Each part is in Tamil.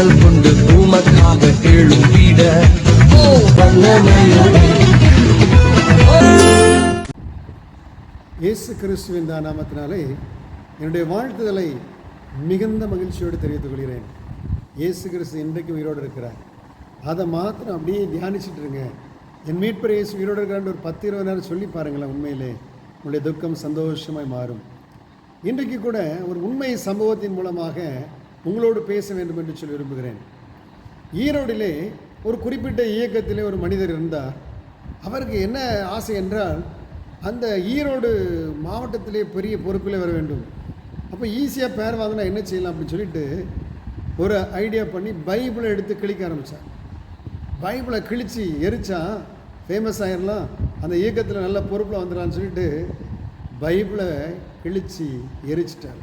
குரல் கொண்டு உமக்காக எழுப்பிட ஓ இயேசு கிறிஸ்துவின் தான் நாமத்தினாலே என்னுடைய வாழ்த்துதலை மிகுந்த மகிழ்ச்சியோடு தெரிவித்துக் கொள்கிறேன். இயேசு கிறிஸ்து இன்றைக்கும் உயிரோடு இருக்கிறார். அதை மாத்திரம் அப்படியே தியானிச்சுட்டு இருங்க. என் மீட்பர் இயேசு உயிரோடு இருக்கிறான்னு ஒரு பத்து இருபது நேரம் சொல்லி பாருங்களேன் உண்மையிலே. உங்களுடைய துக்கம் சந்தோஷமாய் மாறும். இன்றைக்கு கூட ஒரு உண்மை சம்பவத்தின் மூலமாக உங்களோடு பேச வேண்டும் என்று சொல்லி விரும்புகிறேன். ஈரோடிலே ஒரு குறிப்பிட்ட இயக்கத்திலே ஒரு மனிதர் இருந்தார். அவருக்கு என்ன ஆசை என்றால் அந்த ஈரோடு மாவட்டத்திலே பெரிய பொறுப்பில் வர வேண்டும். அப்போ ஈஸியாக பேர் வாங்கினா என்ன செய்யலாம் அப்படின்னு சொல்லிட்டு ஒரு ஐடியா பண்ணி பைபிளை எடுத்து கிழிக்க ஆரம்பித்தார் பைபிளை கிழித்து எரித்தான் ஃபேமஸ் ஆயிடலாம் அந்த இயக்கத்தில் நல்ல பொறுப்பில் வந்துடலான்னு சொல்லிட்டு பைபிளை கிழித்து எரிச்சிட்டார்.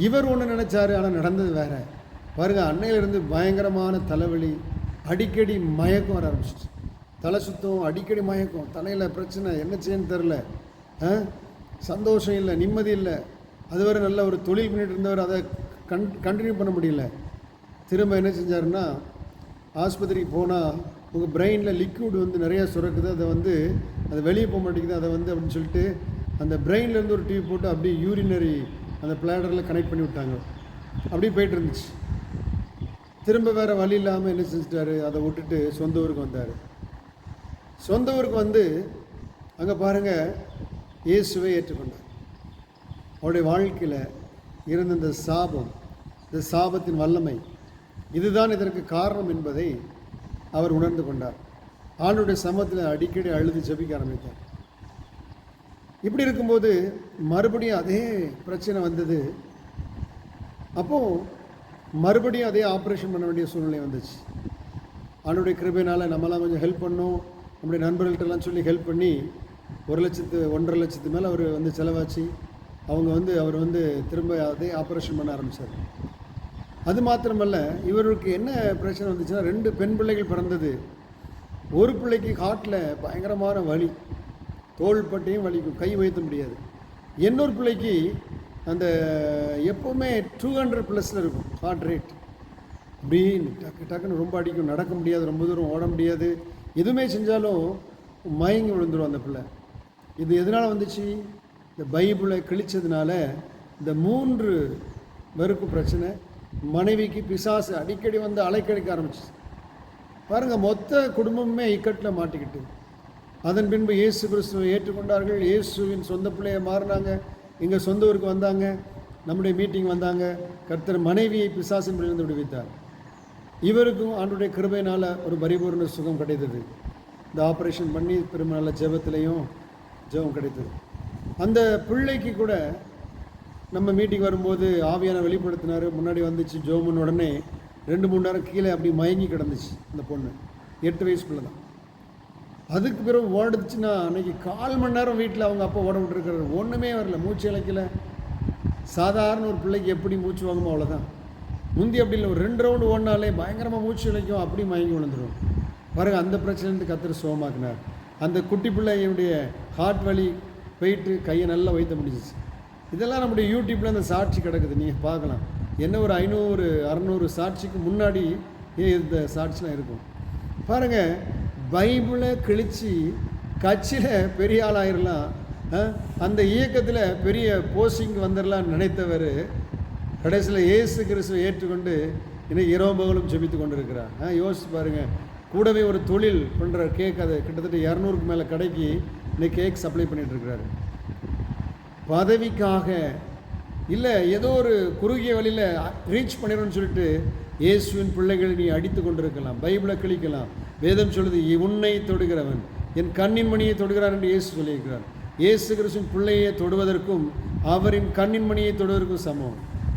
இவர் ஒன்று நினச்சாரு ஆனால் நடந்தது வேற. பாருங்க அன்னையிலிருந்து பயங்கரமான தலைவலி அடிக்கடி மயக்கம் வர ஆரம்பிச்சிச்சு தலை சுத்தம் அடிக்கடி மயக்கம் தலையில் பிரச்சனை என்ன செய்யன்னு தெரில ஆ? சந்தோஷம் இல்லை நிம்மதி இல்லை. அதுவரை நல்ல ஒரு தொழில் பண்ணிட்டு இருந்தவர் அதை கன் கண்டினியூ பண்ண முடியல. திரும்ப என்ன செஞ்சாருன்னா ஆஸ்பத்திரிக்கு போனால் உங்கள் பிரெயினில் லிக்விட் வந்து நிறையா சுரக்குது அதை வந்து அது வெளியே போக மாட்டேங்குது அதை வந்து அப்படின்னு சொல்லிட்டு அந்த பிரெயின்லேருந்து ஒரு டியூப் போட்டு அப்படியே யூரினரி அந்த பிளாடரில் கனெக்ட் பண்ணி விட்டாங்க. அப்படியே போயிட்டு இருந்துச்சு. திரும்ப வேறு வழி இல்லாமல் என்ன செஞ்சிட்டாரு? அதை விட்டுட்டு சொந்த ஊருக்கு வந்தார். சொந்த ஊருக்கு வந்து அங்கே பாருங்கள் இயேசுவை ஏற்றுக்கொண்டார். அவருடைய வாழ்க்கையில் இருந்த இந்த சாபம் இந்த சாபத்தின் வல்லமை இதுதான் இதற்கு காரணம் என்பதை அவர் உணர்ந்து கொண்டார். ஆண்டுடைய சமத்தில் அடிக்கடி அழுது ஜெபிக்க ஆரம்பித்தார். இப்படி இருக்கும்போது மறுபடியும் அதே பிரச்சனை வந்தது. அப்போது மறுபடியும் அதே ஆப்ரேஷன் பண்ண வேண்டிய சூழ்நிலை வந்துச்சு. அவனுடைய கிருபையினால் நம்மளாம் கொஞ்சம் ஹெல்ப் பண்ணோம். நம்முடைய நண்பர்கள்ட்டெல்லாம் சொல்லி ஹெல்ப் பண்ணி ஒரு லட்சத்து ஒன்றரை லட்சத்து மேலே அவர் வந்து செலவாச்சு. அவங்க வந்து அவர் வந்து திரும்ப அதே ஆப்ரேஷன் பண்ண ஆரம்பித்தார் அது மாத்திரமல்ல இவருக்கு என்ன பிரச்சனை வந்துச்சுன்னா ரெண்டு பெண் பிள்ளைகள் பிறந்தது. ஒரு பிள்ளைக்கு ஹார்ட்டில் பயங்கரமான வலி. தோள்பட்டையும் வலிக்கும் கை வைத்த முடியாது. இன்னொரு பிள்ளைக்கு அந்த எப்போவுமே டூ ஹண்ட்ரட் ப்ளஸில் இருக்கும் ஹார்ட் ரேட் அப்படின்னு டக்கு டக்குன்னு ரொம்ப அடிக்கும் நடக்க முடியாது ரொம்ப தூரம் ஓட முடியாது. எதுவுமே செஞ்சாலும் மயங்கி விழுந்துடும் அந்த பிள்ளை. இது எதனால் வந்துச்சு? இந்த பைபிளை கிழிச்சதுனால இந்த மூன்று வெறுப்பு பிரச்சனை மனைவிக்கு பிசாசு அடிக்கடி வந்து அலைக்கடிக்க ஆரம்பிச்சு பாருங்க மொத்த குடும்பமே இக்கட்டில் மாட்டிக்கிட்டு. அதன் பின்பு இயேசு கிறிஸ்துவை ஏற்றுக்கொண்டார்கள். இயேசுவின் சொந்த பிள்ளையை மாறினாங்க. எங்கள் சொந்த ஊருக்கு வந்தாங்க. நம்முடைய மீட்டிங் வந்தாங்க. கர்த்தர் மனைவியை பிசாசின் பிள்ளைந்து விடுவித்தார். இவருக்கும் ஆண்டுடைய கிருபையினால் ஒரு பரிபூர்ண சுகம் கிடைத்தது. இந்த ஆப்ரேஷன் பண்ணி திரும்ப ஜெபத்திலையும் ஜெபம் கிடைத்தது. அந்த பிள்ளைக்கு கூட நம்ம மீட்டிங் வரும்போது ஆவியான வெளிப்படுத்தினார். முன்னாடி வந்துச்சு ஜோமன் உடனே ரெண்டு மூணு நேரம் கீழே அப்படி மயங்கி கிடந்துச்சு. அந்த பொண்ணு. எட்டு வயசுக்குள்ளே தான். அதுக்கு பிறகு ஓடுச்சுன்னா அன்னைக்கு கால் மணி நேரம் வீட்டில் அவங்க அப்பா ஓட விட்டுருக்காரு ஒன்றுமே வரல. மூச்சு இழைக்கல. சாதாரண ஒரு பிள்ளைக்கு எப்படி மூச்சு வாங்குமோ அவ்வளோதான் முந்தி அப்படி இல்லை. ஒரு ரெண்டு ரவுண்டு ஓடினாலே பயங்கரமாக மூச்சு இழைக்கும். அப்படி மயங்கி விழுந்துடும் பாருங்க அந்த பிரச்சனைலேருந்து கத்திர சுகமாக்குனார். அந்த குட்டி பிள்ளையுடைய ஹார்ட் வலி போயிட்டு கையை நல்லா வைத்த முடிஞ்சிச்சு. இதெல்லாம் நம்முடைய யூடியூப்பில் அந்த சாட்சி கிடக்குது. நீங்கள் பார்க்கலாம். என்ன ஒரு ஐநூறு அறநூறு சாட்சிக்கு முன்னாடி இந்த சாட்சிலாம் இருக்கும்? பாருங்கள் பைபிளை கிழிச்சு கட்சியில் பெரிய ஆளாயிரலாம். அந்த இயக்கத்தில் பெரிய போஸ்டிங் வந்துடலாம்னு நினைத்தவர் கடைசியில் ஏசு கிறிஸ்துவை ஏற்றுக்கொண்டு இன்னைக்கு இரவு பகலும் ஜெபித்து கொண்டிருக்கிறார். ஆ யோசிச்சு பாருங்கள் கூடவே ஒரு தொழில் பண்ணுற கேக் அது கிட்டத்தட்ட இரநூறுக்கு மேலே கடைக்கு இன்னைக்கு கேக் சப்ளை பண்ணிகிட்ருக்கிறாரு பதவிக்காக இல்லை ஏதோ ஒரு குறுகிய வழியில் ரீச் பண்ணிடணும்னு சொல்லிட்டு இயேசுவின் பிள்ளைகளை நீ அடித்து கொண்டிருக்கலாம். பைபிளை கிழிக்கலாம். வேதம் சொல்லுது "இ- உன்னை தொடுகிறவன் என் கண்ணின் மணியை தொடுகிறான் என்று இயேசு சொல்லியிருக்கிறார். இயேசு கிறிஸ்துவின் பிள்ளையை தொடுவதற்கும் அவரின் கண்ணின் மணியை தொடுவதற்கும் சமம்.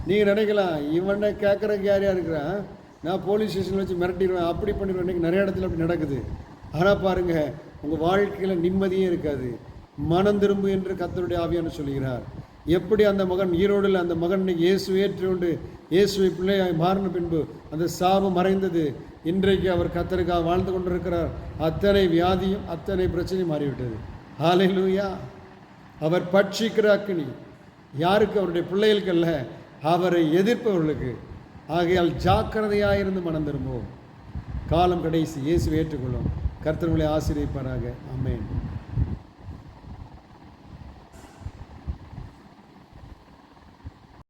நீங்கள் நினைக்கலாம் இவனை கேட்குறக்கு யார் யார் இருக்கிறான் நான் போலீஸ் ஸ்டேஷனில் வச்சு மிரட்டிடுவேன் அப்படி பண்ணிடுவேன். நிறைய இடத்துல அப்படி நடக்குது. ஆனால் பாருங்கள் உங்கள் வாழ்க்கையில் நிம்மதியே இருக்காது. மனம் திரும்பு என்று கத்தருடைய ஆவியான சொல்கிறார் எப்படி அந்த மகன் ஈரோடில் அந்த மகன் இயேசு ஏற்றுக்கொண்டு இயேசுவை பிள்ளையாய் மாறின பின்பு அந்த சாபம் மறைந்தது. இன்றைக்கு அவர் கத்தருக்காக வாழ்ந்து கொண்டிருக்கிறார். அத்தனை வியாதியும் அத்தனை பிரச்சனையும் மாறிவிட்டது. ஹalleluya. அவர் பட்சிக்கிற அக்கினி. யாருக்கு? அவருடைய பிள்ளைகளுக்கு அல்ல. அவரை எதிர்ப்பவர்களுக்கு. ஆகையால் ஜாக்கிரதையாயிருந்து மனம் திரும்புவோம். காலம் கடைசி இயேசு ஏற்றுக்கொள்ளும் கர்த்தர்களை ஆசிரியப்பாராக ஆமென்.